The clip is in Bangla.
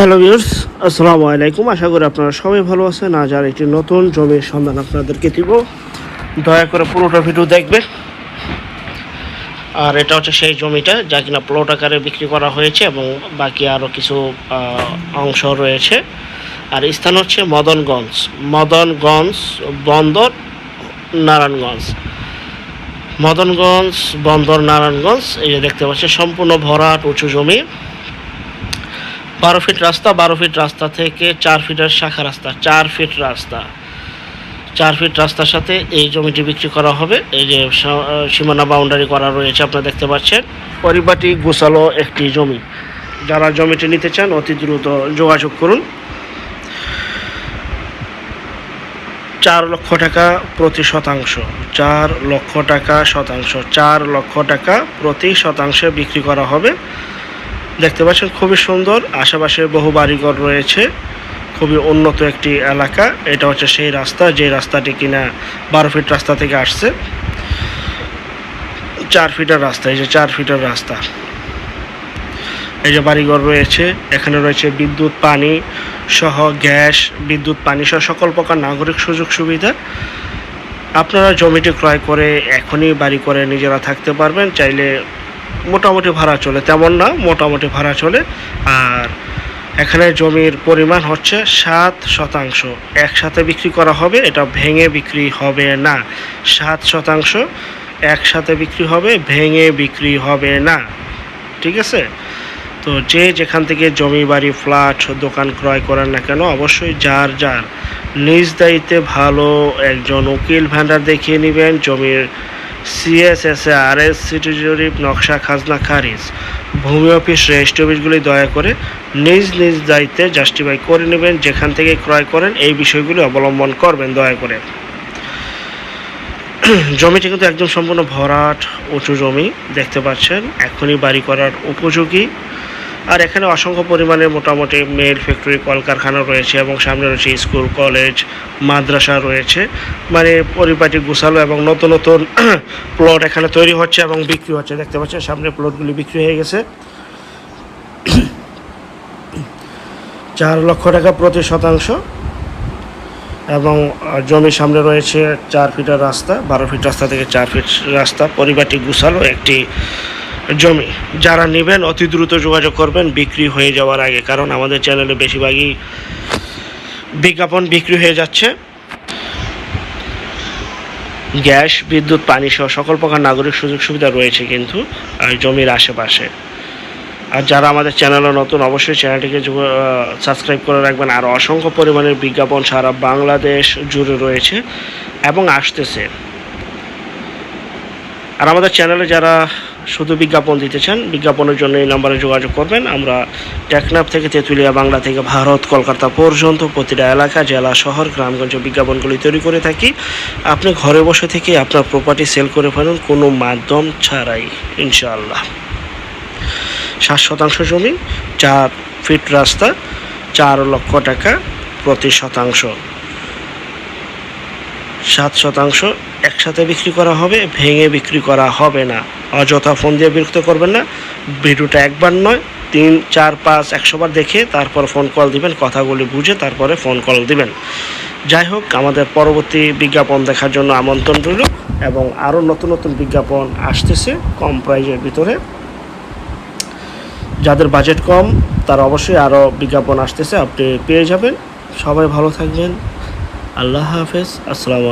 হ্যালো ভিউর্স আসসালামু আলাইকুম। আশা করি আপনারা সবাই ভালো আছেন। আজ আর একটি নতুন জমির সন্ধান আপনাদেরকে দিব। দয়া করে পুরোটা ভিডিও দেখবেন। আর এটা হচ্ছে সেই জমিটা, যা কিনা প্লট আকারে বিক্রি করা হয়েছে এবং বাকি আরও কিছু অংশ রয়েছে। আর স্থান হচ্ছে মদনগঞ্জ মদনগঞ্জ বন্দর, নারায়ণগঞ্জ। মদনগঞ্জ বন্দর, নারায়ণগঞ্জ, এই যে দেখতে পাচ্ছেন, সম্পূর্ণ ভরাট, উঁচু জমি। বারো ফিট রাস্তা, বারো ফিট রাস্তা থেকে চার ফিটের শাখা রাস্তা, চার ফিট রাস্তা। চার ফিট রাস্তার সাথে এই জমিটি বিক্রি করা হবে। এই যে সীমানা বাউন্ডারি করা রয়েছে, আপনারা দেখতে পাচ্ছেন। পরিপাটি গোছালো একটি জমি। যারা জমিটি নিতে চান, অতি দ্রুত যোগাযোগ করুন। চার লক্ষ টাকা প্রতি শতাংশ, চার লক্ষ টাকা শতাংশ, চার লক্ষ টাকা প্রতি শতাংশে বিক্রি করা হবে। দেখতে পাচ্ছেন, খুবই সুন্দর। আশেপাশে বহু বাড়িঘর রয়েছে। খুবই উন্নত একটি এলাকা। এটা হচ্ছে সেই রাস্তা, যে রাস্তাটি কিনা বারো ফিট রাস্তা থেকে আসছে। চার ফিটের রাস্তা, এই যে চার ফিটের রাস্তা। এই যে বাড়িঘর রয়েছে, এখানে রয়েছে বিদ্যুৎ, পানি সহ গ্যাস, বিদ্যুৎ, পানি সহ সকল প্রকার নাগরিক সুযোগ সুবিধা। আপনারা জমিটি ক্রয় করে এখনই বাড়ি করে নিজেরা থাকতে পারবেন। চাইলে মোটামুটি ভাড়া চলে, তেমন না, মোটামুটি ভাড়া চলে। আর এখানে জমির পরিমাণ হচ্ছে সাত শতাংশ। একসাথে বিক্রি করা হবে, এটা ভেঙে বিক্রি হবে না। সাত শতাংশ একসাথে বিক্রি হবে, ভেঙে বিক্রি হবে না। ঠিক আছে? তো যে যেখান থেকে জমি, বাড়ি, ফ্ল্যাট, দোকান ক্রয় করেন না কেন, অবশ্যই যার যার নিজ দায়িত্বে ভালো একজন উকিল ভ্যান্ডার দেখিয়ে নেবেন, জমির সিএসএসএ আর এস সিটি জরিপ, নকশা, খাজনা, খারিজ। ভূমি অফিস রেজিস্ট্রি অফিসগুলি দয়া করে নিজ নিজ দায়িত্বে জাস্টিফাই করে নেবেন, যেখান থেকে ক্রয় করেন, এই বিষয়গুলি অবলম্বন করবেন দয়া করে। জমিটি কিন্তু একদম সম্পূর্ণ ভরাট, উঁচু জমি, দেখতে পাচ্ছেন, এখনই বাড়ি করার উপযোগী। আর এখানে অসংখ্য পরিমাণে মোটামুটি মেল ফ্যাক্টরি কলকারখানা রয়েছে এবং সামনে রয়েছে স্কুল কলেজ মাদ্রাসা রয়েছে। মানে পরিপাটি গুছালো এবং নতুন নতুন প্লট এখানে তৈরি হচ্ছে এবং বিক্রি হচ্ছে। দেখতে পাচ্ছেন, সামনে প্লটগুলি বিক্রি হয়ে গেছে। চার লক্ষ টাকা প্রতি শতাংশ এবং জমির সামনে রয়েছে চার ফিটের রাস্তা, বারো ফিট রাস্তা থেকে চার ফিট রাস্তা। পরিবারটি গুছালো একটি জমি। যারা নেবেন, অতি দ্রুত যোগাযোগ করবেন, বিক্রি হয়ে যাওয়ার আগে। কারণ আমাদের চ্যানেলে বেশিরভাগই বিজ্ঞাপন বিক্রি হয়ে যাচ্ছে। গ্যাস, বিদ্যুৎ পানি সহ সকল প্রকার নাগরিক সুযোগ সুবিধা রয়েছে কিন্তু জমির আশেপাশে। আর যারা আমাদের চ্যানেলে নতুন, অবশ্যই চ্যানেলটিকে সাবস্ক্রাইব করে রাখবেন। আর অসংখ্য পরিমাণের বিজ্ঞাপন সারা বাংলাদেশ জুড়ে রয়েছে এবং আসতেছে। আর আমাদের চ্যানেলে যারা শুধু বিজ্ঞাপন দিতে চান, বিজ্ঞাপনের জন্য এই নাম্বারে যোগাযোগ করবেন। আমরা টেকনাফ থেকে তেঁতুলিয়া বাংলা থেকে ভারত, কলকাতা পর্যন্ত প্রতিটা এলাকা, জেলা, শহর, গ্রামগঞ্জে বিজ্ঞাপনগুলি তৈরি করে থাকি। আপনি ঘরে বসে থেকে আপনার প্রপার্টি সেল করে ফেলুন, কোনো মাধ্যম ছাড়াই, ইনশাআল্লাহ। সাত শতাংশ জমি, চার ফিট রাস্তা, চার লক্ষ টাকা প্রতি শতাংশ। সাত শতাংশ একসাথে বিক্রি করা হবে, ভেঙে বিক্রি করা হবে না। অযথা ফোন দিয়ে বিরক্ত করবেন না। ভিডিওটা একবার নয়, তিন, চার, পাঁচ একশোবার দেখে তারপর ফোন কল দিবেন, কথাগুলি বুঝে তারপরে ফোন কল দিবেন। যাই হোক, আমাদের পরবর্তী বিজ্ঞাপন দেখার জন্য আমন্ত্রণ রইল এবং আরও নতুন নতুন বিজ্ঞাপন আসতেছে কম প্রাইজের ভিতরে। যাদের বাজেট কম, তারা অবশ্যই আরও বিজ্ঞাপন আসতেছে আপনি পেয়ে যাবেন। সবাই ভালো থাকবেন। আল্লাহ হাফেজ, আসসালামু